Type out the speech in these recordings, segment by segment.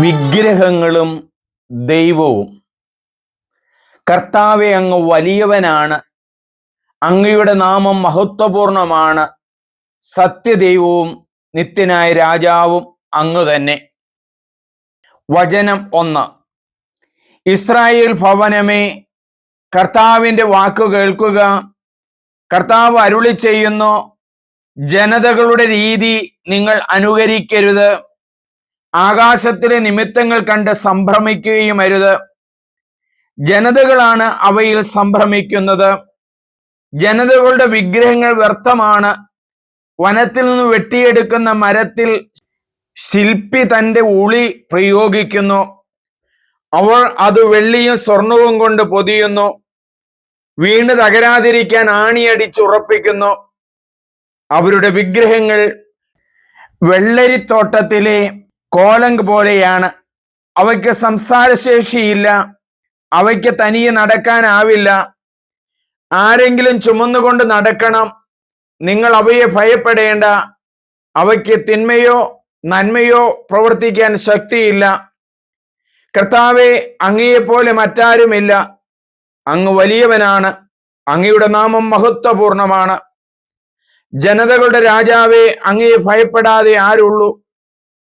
വിഗ്രഹങ്ങളും ദൈവവും. കർത്താവെ അങ്ങ് വലിയവനാണ്. അങ്ങയുടെ നാമം മഹത്വപൂർണമാണ്. സത്യദൈവവും നിത്യനായ രാജാവും അങ്ങ് തന്നെ. വചനം ഒന്ന്. ഇസ്രായേൽ ഭവനമേ കർത്താവിന്റെ വാക്ക് കേൾക്കുക. കർത്താവ് അരുളി ചെയ്യുന്നു ജനതകളുടെ രീതി നിങ്ങൾ അനുകരിക്കരുത്. ആകാശത്തിലെ നിമിത്തങ്ങൾ കണ്ട് സംഭ്രമിക്കുകയും അരുത്. ജനതകളാണ് അവയിൽ സംഭ്രമിക്കുന്നത്. ജനതകളുടെ വിഗ്രഹങ്ങൾ വ്യർത്ഥമാണ്. വനത്തിൽ നിന്ന് വെട്ടിയെടുക്കുന്ന മരത്തിൽ ശില്പി തന്റെ ഉളി പ്രയോഗിക്കുന്നു. അവൾ അത് വെള്ളിയും സ്വർണവും കൊണ്ട് പൊതിയുന്നു. വീണ് തകരാതിരിക്കാൻ ആണിയടിച്ചുറപ്പിക്കുന്നു അവരുടെ വിഗ്രഹങ്ങൾ വെള്ളരിത്തോട്ടത്തിലെ കോലങ്ക് പോലെയാണ്. അവയ്ക്ക് സംസാരശേഷിയില്ല. അവയ്ക്ക് തനിയെ നടക്കാനാവില്ല. ആരെങ്കിലും ചുമന്നുകൊണ്ട് നടക്കണം. നിങ്ങൾ അവയെ ഭയപ്പെടേണ്ട. അവയ്ക്ക് തിന്മയോ നന്മയോ പ്രവർത്തിക്കാൻ ശക്തിയില്ല. കർത്താവെ അങ്ങയെപ്പോലെ മറ്റാരുമില്ല. അങ്ങ് വലിയവനാണ്. അങ്ങയുടെ നാമം മഹത്വപൂർണമാണ്. ജനതകളുടെ രാജാവെ അങ്ങയെ ഭയപ്പെടാതെ ആരുള്ളൂ.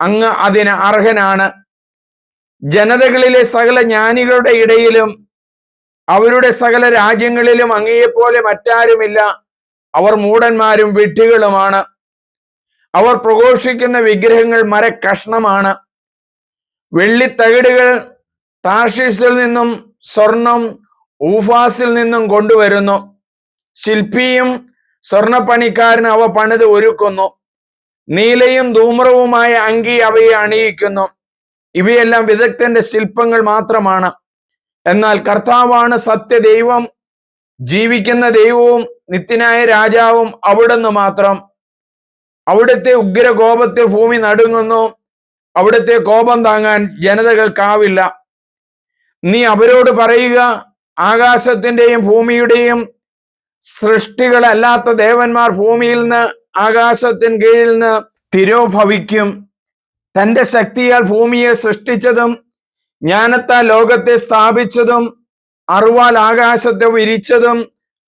അങ്ങ് അതിന് അർഹനാണ്. ജനതകളിലെ സകല ജ്ഞാനികളുടെ ഇടയിലും അവരുടെ സകല രാജ്യങ്ങളിലും അങ്ങയെപ്പോലെ മറ്റാരുമില്ല. അവർ മൂടന്മാരും വിഡ്ഢികളുമാണ്. അവർ പ്രഘോഷിക്കുന്ന വിഗ്രഹങ്ങൾ മരക്കഷ്ണമാണ്. വെള്ളിത്തകിടുകൾ താഷീസിൽ നിന്നും സ്വർണം ഊഫാസിൽ നിന്നും കൊണ്ടുവരുന്നു. ശില്പിയും സ്വർണപ്പണിക്കാരൻ അവ പണിത് ഒരുക്കുന്നു. നീലയും ധൂമ്രവുമായ അങ്കി അവയെ അണിയിക്കുന്നു. ഇവയെല്ലാം വിദഗ്ധന്റെ ശില്പങ്ങൾ മാത്രമാണ്. എന്നാൽ കർത്താവാണ് സത്യദൈവം ജീവിക്കുന്ന ദൈവവും നിത്യനായ രാജാവും അവിടുന്ന് മാത്രം. അവിടുത്തെ ഉഗ്രകോപത്തിൽ ഭൂമി നടുങ്ങുന്നു. അവിടുത്തെ കോപം താങ്ങാൻ ജനതകൾക്കാവില്ല നീ അവരോട് പറയുക ആകാശത്തിന്റെയും ഭൂമിയുടെയും സൃഷ്ടികളല്ലാത്ത ദേവന്മാർ ഭൂമിയിൽ നിന്ന് ആകാശത്തിന് കീഴിൽ നിന്ന് തിരോഭവിക്കും. തന്റെ ശക്തിയാൽ ഭൂമിയെ സൃഷ്ടിച്ചതും ജ്ഞാനത്താൽ ലോകത്തെ സ്ഥാപിച്ചതും അറിവാൽ ആകാശത്തെ വിരിച്ചതും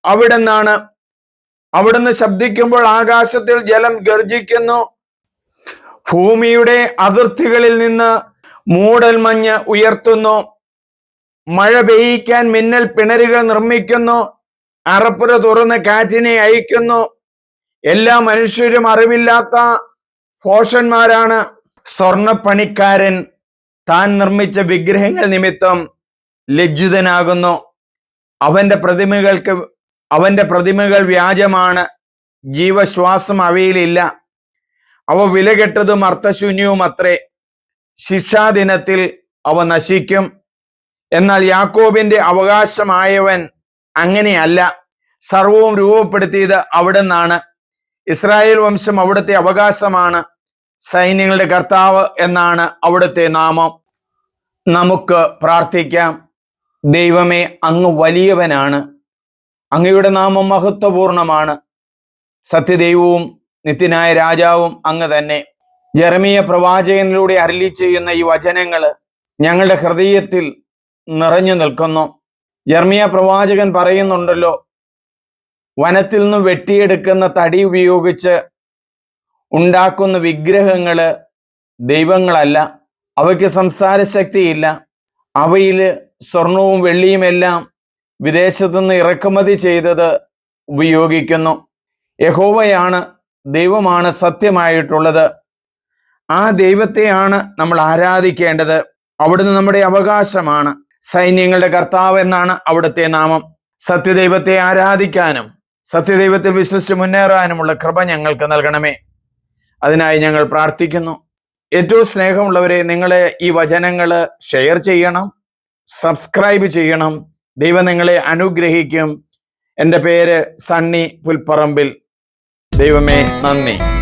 അവിടെ നിന്നാണ് അവിടുന്ന് ശബ്ദിക്കുമ്പോൾ ആകാശത്തിൽ ജലം ഗർജിക്കുന്നു. ഭൂമിയുടെ അതിർത്തികളിൽ നിന്ന് മൂടൽ മഞ്ഞ് ഉയർത്തുന്നു. മഴ പെയ്യിക്കാൻ മിന്നൽ പിണരുകൾ നിർമ്മിക്കുന്നു. അറപ്പുര തുറന്ന് കാറ്റിനെ അയക്കുന്നു. എല്ലാ മനുഷ്യരും അറിവില്ലാത്ത ഭോഷന്മാരാണ് സ്വർണപ്പണിക്കാരൻ താൻ നിർമ്മിച്ച വിഗ്രഹങ്ങൾ നിമിത്തം ലജ്ജിതനാകുന്നു. അവന്റെ പ്രതിമകൾക്ക് അവന്റെ പ്രതിമകൾ വ്യാജമാണ്. ജീവശ്വാസം അവയിലില്ല. അവ വിലകെട്ടതും അർത്ഥശൂന്യവും അത്രേ. ശിക്ഷാദിനത്തിൽ അവ നശിക്കും. എന്നാൽ യാക്കോബിന്റെ അവകാശമായവൻ അങ്ങനെയല്ല. സർവവും രൂപപ്പെടുത്തിയത് അവിടെ നിന്നാണ് ഇസ്രായേൽ വംശം അവിടുത്തെ അവകാശമാണ്. സൈന്യങ്ങളുടെ കർത്താവ് എന്നാണ് അവിടുത്തെ നാമം. നമുക്ക് പ്രാർത്ഥിക്കാം. ദൈവമേ അങ്ങ് വലിയവനാണ്. അങ്ങയുടെ നാമം മഹത്വപൂർണമാണ്. സത്യദൈവവും നിത്യനായ രാജാവും അങ്ങ് തന്നെ. ജെറമിയ പ്രവാചകനിലൂടെ അരളി ചെയ്യുന്ന ഈ വചനങ്ങൾ ഞങ്ങളുടെ ഹൃദയത്തിൽ നിറഞ്ഞു നിൽക്കുന്നു. ജർമിയ പ്രവാചകൻ പറയുന്നുണ്ടല്ലോ വനത്തിൽ നിന്ന് വെട്ടിയെടുക്കുന്ന തടി ഉപയോഗിച്ച് ഉണ്ടാക്കുന്ന വിഗ്രഹങ്ങൾ ദൈവങ്ങളല്ല. അവയ്ക്ക് സംസാര ശക്തിയില്ല അവയിൽ സ്വർണവും വെള്ളിയും എല്ലാം വിദേശത്തുനിന്ന് ഇറക്കുമതി ചെയ്തത് ഉപയോഗിക്കുന്നു. യഹോവയാണ് ദൈവമാണ് സത്യമായിട്ടുള്ളത്. ആ ദൈവത്തെയാണ് നമ്മൾ ആരാധിക്കേണ്ടത്. അവിടുന്ന് നമ്മുടെ അവകാശമാണ്. സൈന്യങ്ങളുടെ കർത്താവ് എന്നാണ് അവിടുത്തെ നാമം. സത്യദൈവത്തെ ആരാധിക്കാനും സത്യദൈവത്തിൽ വിശ്വസിച്ച് മുന്നേറാനുമുള്ള കൃപ ഞങ്ങൾക്ക് നൽകണമേ. അതിനായി ഞങ്ങൾ പ്രാർത്ഥിക്കുന്നു. ഏറ്റവും സ്നേഹമുള്ളവരെ നിങ്ങളെ ഈ വചനങ്ങൾ ഷെയർ ചെയ്യണം സബ്സ്ക്രൈബ് ചെയ്യണം. ദൈവം നിങ്ങളെ അനുഗ്രഹിക്കും. എന്റെ പേര് സണ്ണി പുൽപ്പറമ്പിൽ. ദൈവമേ നന്ദി.